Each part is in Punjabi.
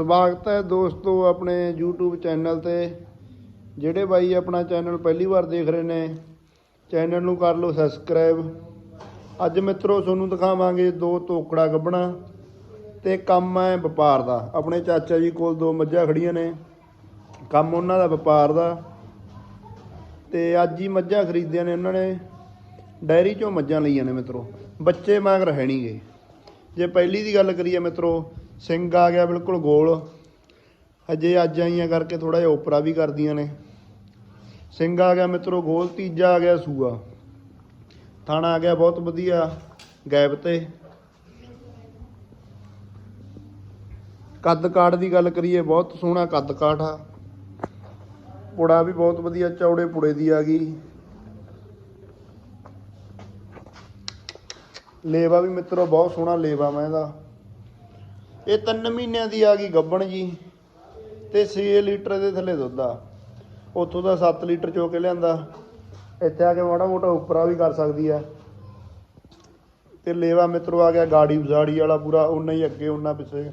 ਸਵਾਗਤ ਹੈ ਦੋਸਤੋ ਆਪਣੇ YouTube ਚੈਨਲ ਤੇ, ਜਿਹੜੇ ਬਾਈ ਆਪਣਾ ਚੈਨਲ ਪਹਿਲੀ ਵਾਰ ਦੇਖ ਰਹੇ ਨੇ, ਚੈਨਲ ਨੂੰ ਕਰ ਲਓ ਸਬਸਕ੍ਰਾਈਬ। ਅੱਜ ਮਿੱਤਰੋ ਤੁਹਾਨੂੰ ਦਿਖਾਵਾਂਗੇ ਦੋ ਤੋਕੜਾ ਗੱਬਣਾ ਤੇ ਕੰਮ ਹੈ ਵਪਾਰ ਦਾ। ਆਪਣੇ ਚਾਚਾ ਜੀ ਕੋਲ ਦੋ ਮੱਝਾਂ ਖੜੀਆਂ ਨੇ, ਕੰਮ ਉਹਨਾਂ ਦਾ ਵਪਾਰ ਦਾ। ਤੇ ਅੱਜ ਹੀ ਮੱਝਾਂ ਖਰੀਦੀਆਂ ਨੇ ਉਹਨਾਂ ਨੇ, ਡੈਰੀ ਚੋਂ ਮੱਝਾਂ ਲਈਆਂ ਨੇ ਮਿੱਤਰੋ। ਬੱਚੇ ਮਗਰ ਹੈ ਨਹੀਂਗੇ ਜੇ ਪਹਿਲੀ ਦੀ ਗੱਲ ਕਰੀਏ ਮਿੱਤਰੋ ਸਿੰਘ ਆ ਗਿਆ ਬਿਲਕੁਲ ਗੋਲ। ਅਜੇ ਅੱਜ ਆਈਆਂ ਕਰਕੇ ਥੋੜਾ ਜਿਹਾ ਉਪਰਾ ਵੀ ਕਰਦੀਆਂ ਨੇ। ਸਿੰਘ ਆ ਗਿਆ ਮਿੱਤਰੋ ਗੋਲ, ਤੀਜਾ ਆ ਗਿਆ ਸੂਆ। ਥਾਣਾ ਆ ਗਿਆ ਬਹੁਤ ਵਧੀਆ ਗੈਪ ਤੇ। ਕੱਦ ਕਾਠ ਦੀ ਗੱਲ ਕਰੀਏ, ਬਹੁਤ ਸੋਹਣਾ ਕੱਦ ਕਾਠ ਆ। ਪੁੜਾ ਵੀ ਬਹੁਤ ਵਧੀਆ, ਚੌੜੇ ਪੁੜੇ ਦੀ ਆ ਗਈ। ਲੇਵਾ ਵੀ ਮਿੱਤਰੋ ਬਹੁਤ ਸੋਹਣਾ ਲੇਵਾ ਮੈਂ ਇਹਦਾ। ਇਹ 3 ਮਹੀਨਿਆਂ ਦੀ ਆ ਗਈ ਗੱਬਣ ਜੀ ਤੇ 6 ਲੀਟਰ ਦੇ ਥੱਲੇ ਦੁੱਧ ਆ। ਉੱਥੋਂ ਦਾ 7 ਲੀਟਰ ਚੋ ਕੇ ਲਿਆਂਦਾ। ਇੱਥੇ ਆ ਕੇ ਮਾੜਾ ਮੋਟਾ ਉੱਪਰਾ ਵੀ ਕਰ ਸਕਦੀ ਆ। ਤੇ ਲੇਵਾ ਮਿੱਤਰੋ ਆ ਗਿਆ ਗਾੜੀ ਬਜ਼ਾੜੀ ਵਾਲਾ ਪੂਰਾ ਉਨਾ ਹੀ ਅੱਗੇ ਉਨਾ ਪਿੱਛੇ।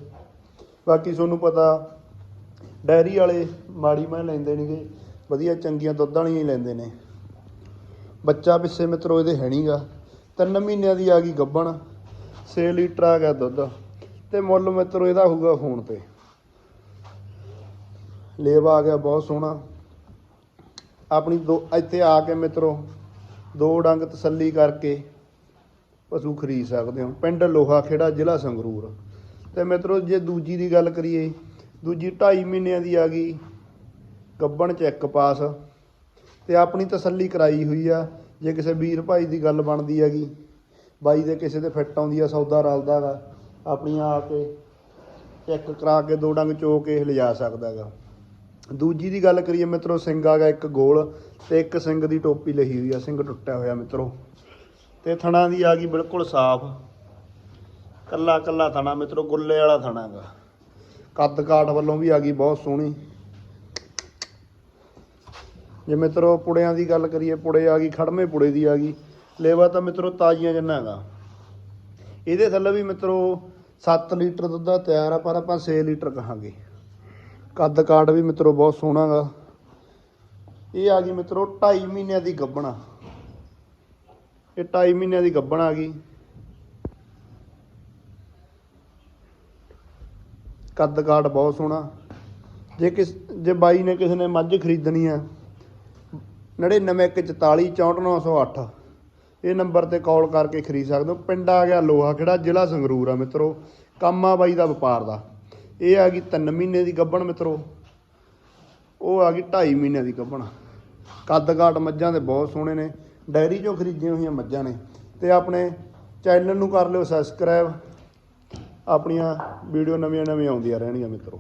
ਬਾਕੀ ਤੁਹਾਨੂੰ ਪਤਾ, ਡੈਰੀ ਵਾਲੇ ਮਾੜੀ ਮੈਂ ਲੈਂਦੇ ਨਹੀਂਗੇ ਵਧੀਆ ਚੰਗੀਆਂ ਦੁੱਧ ਵਾਲੀਆਂ ਹੀ ਲੈਂਦੇ ਨੇ। ਬੱਚਾ ਪਿੱਛੇ ਮਿੱਤਰੋ, ਇਹਦੇ ਹੈ ਨਹੀਂਗਾ ਤਿੰਨ ਮਹੀਨਿਆਂ ਦੀ ਆ ਗਈ ਗੱਬਣ। 6 ਲੀਟਰ ਆ ਗਿਆ ਦੁੱਧ। ਤੇ ਮੁੱਲ ਮਿੱਤਰੋ, ਇਹਦਾ ਹੋਊਗਾ ਫੋਨ ਤੇ। ਲੇਵਾ ਆ ਗਿਆ, ਬਹੁਤ ਸੋਹਣਾ। ਆਪਣੀ ਦੋ, ਇੱਥੇ ਆ ਕੇ ਮਿੱਤਰੋ, ਦੋ ਡੰਗ ਤਸੱਲੀ ਕਰਕੇ ਪਸ਼ੂ ਖਰੀਦ ਸਕਦੇ ਹੋ। ਪਿੰਡ ਲੋਹਾ ਖੇੜਾ ਜ਼ਿਲ੍ਹਾ ਸੰਗਰੂਰ। ਤੇ ਮਿੱਤਰੋ, ਜੇ ਦੂਜੀ ਦੀ ਗੱਲ ਕਰੀਏ, ਦੂਜੀ 2.5 ਮਹੀਨਿਆਂ ਦੀ ਆ ਗਈ, ਗੱਬਣ ਚੈੱਕ ਪਾਸ। ਤੇ ਆਪਣੀ ਤਸੱਲੀ ਕਰਾਈ ਹੋਈ ਆ, ਜੇ ਕਿਸੇ ਵੀਰ ਭਾਈ ਦੀ ਗੱਲ ਬਣਦੀ ਹੈਗੀ, ਬਾਈ ਦੇ ਕਿਸੇ ਦੇ ਫਿੱਟ ਆਉਂਦੀ ਆ, ਸੌਦਾ ਰਲਦਾ ਗਾ। ਆਪਣੀਆਂ ਆ ਕੇ ਚੈੱਕ ਕਰਾ ਕੇ ਦੋ ਡੰਗ ਚੋ ਕੇ ਲਿਜਾ ਸਕਦਾ ਗਾ ਦੂਜੀ ਦੀ ਗੱਲ ਕਰੀਏ ਮਿੱਤਰੋ, ਸਿੰਘ ਆ ਗਿਆ ਇੱਕ ਗੋਲ ਤੇ ਇੱਕ ਸਿੰਘ ਦੀ ਟੋਪੀ ਲਹੀ ਹੋਈ ਆ, ਸਿੰਘ ਟੁੱਟਿਆ ਹੋਇਆ ਮਿੱਤਰੋ। ਤੇ ਥਣਾ ਦੀ ਆ ਗਈ ਬਿਲਕੁਲ ਸਾਫ਼। ਕੱਲਾ ਕੱਲਾ ਥਣਾ ਮਿੱਤਰੋ, ਗੁੱਲੇ ਵਾਲਾ ਥਣਾ ਹੈਗਾ। ਕੱਦ ਕਾਠ ਵੱਲੋਂ ਵੀ ਆ ਗਈ ਬਹੁਤ ਸੋਹਣੀ। ਜੇ ਮਿੱਤਰੋ, ਪੁੜਿਆਂ ਦੀ ਗੱਲ ਕਰੀਏ, ਪੁੜੇ ਆ ਗਈ, ਖੜਮੇ ਪੁੜੇ ਦੀ ਆ ਗਈ। ਲੇਵਾ ਤਾਂ ਮਿੱਤਰੋ ਤਾਜ਼ੀਆਂ ਜੰਨਾ ਹੈਗਾ। ਇਹਦੇ ਥੱਲੇ ਵੀ ਮਿੱਤਰੋ 7 ਲੀਟਰ ਦੁੱਧ ਦਾ ਤਿਆਰ ਆ, ਪਰ ਆਪਾਂ 6 ਲੀਟਰ ਕਹਾਂਗੇ। ਕੱਦ ਕਾਟ ਵੀ ਮਿੱਤਰੋ ਬਹੁਤ ਸੋਹਣਾ ਗਾ। ਇਹ ਆ ਗਈ ਮਿੱਤਰੋ 2.5 ਮਹੀਨਿਆਂ ਦੀ ਗੱਬਣਾ ਇਹ 2.5 ਮਹੀਨਿਆਂ ਦੀ ਗੱਬਣ ਆ ਗਈ। ਕੱਦ ਕਾਟ ਬਹੁਤ ਸੋਹਣਾ। ਜੇ ਕਿਸ, ਜੇ ਬਾਈ ਨੇ ਕਿਸੇ ਨੇ ਮੱਝ ਖਰੀਦਣੀ ਆ 9914464908 ਇਹ ਨੰਬਰ ਤੇ ਕਾਲ ਕਰਕੇ ਖਰੀਦ ਸਕਦੇ ਹੋ। ਪਿੰਡ ਆ ਗਿਆ ਲੋਹਾ ਖੇੜਾ, ਜ਼ਿਲ੍ਹਾ ਸੰਗਰੂਰ ਆ ਮਿੱਤਰੋ। ਕੰਮ ਆ ਬਾਈ ਦਾ ਵਪਾਰ ਦਾ। ਇਹ ਆ ਗਈ 3 ਮਹੀਨੇ ਦੀ ਗੱਬਣ ਮਿੱਤਰੋ। ਉਹ ਆ ਗਈ 2.5 ਮਹੀਨੇ ਦੀ ਗੱਬਣ ਕੱਦ ਕਾਠ ਮੱਝਾਂ ਦੇ ਬਹੁਤ ਸੋਹਣੇ ਨੇ। ਡੈਰੀ ਚੋਂ ਖਰੀਦੀਆਂ ਹੋਈਆਂ ਮੱਝਾਂ ਨੇ। ਤੇ ਆਪਣੇ ਚੈਨਲ ਨੂੰ ਕਰ ਲਿਓ ਸਬਸਕ੍ਰਾਈਬ ਆਪਣੀਆਂ ਵੀਡੀਓ ਨਵੀਆਂ ਨਵੀਆਂ ਆਉਂਦੀਆਂ ਰਹਿਣਗੀਆਂ ਮਿੱਤਰੋ।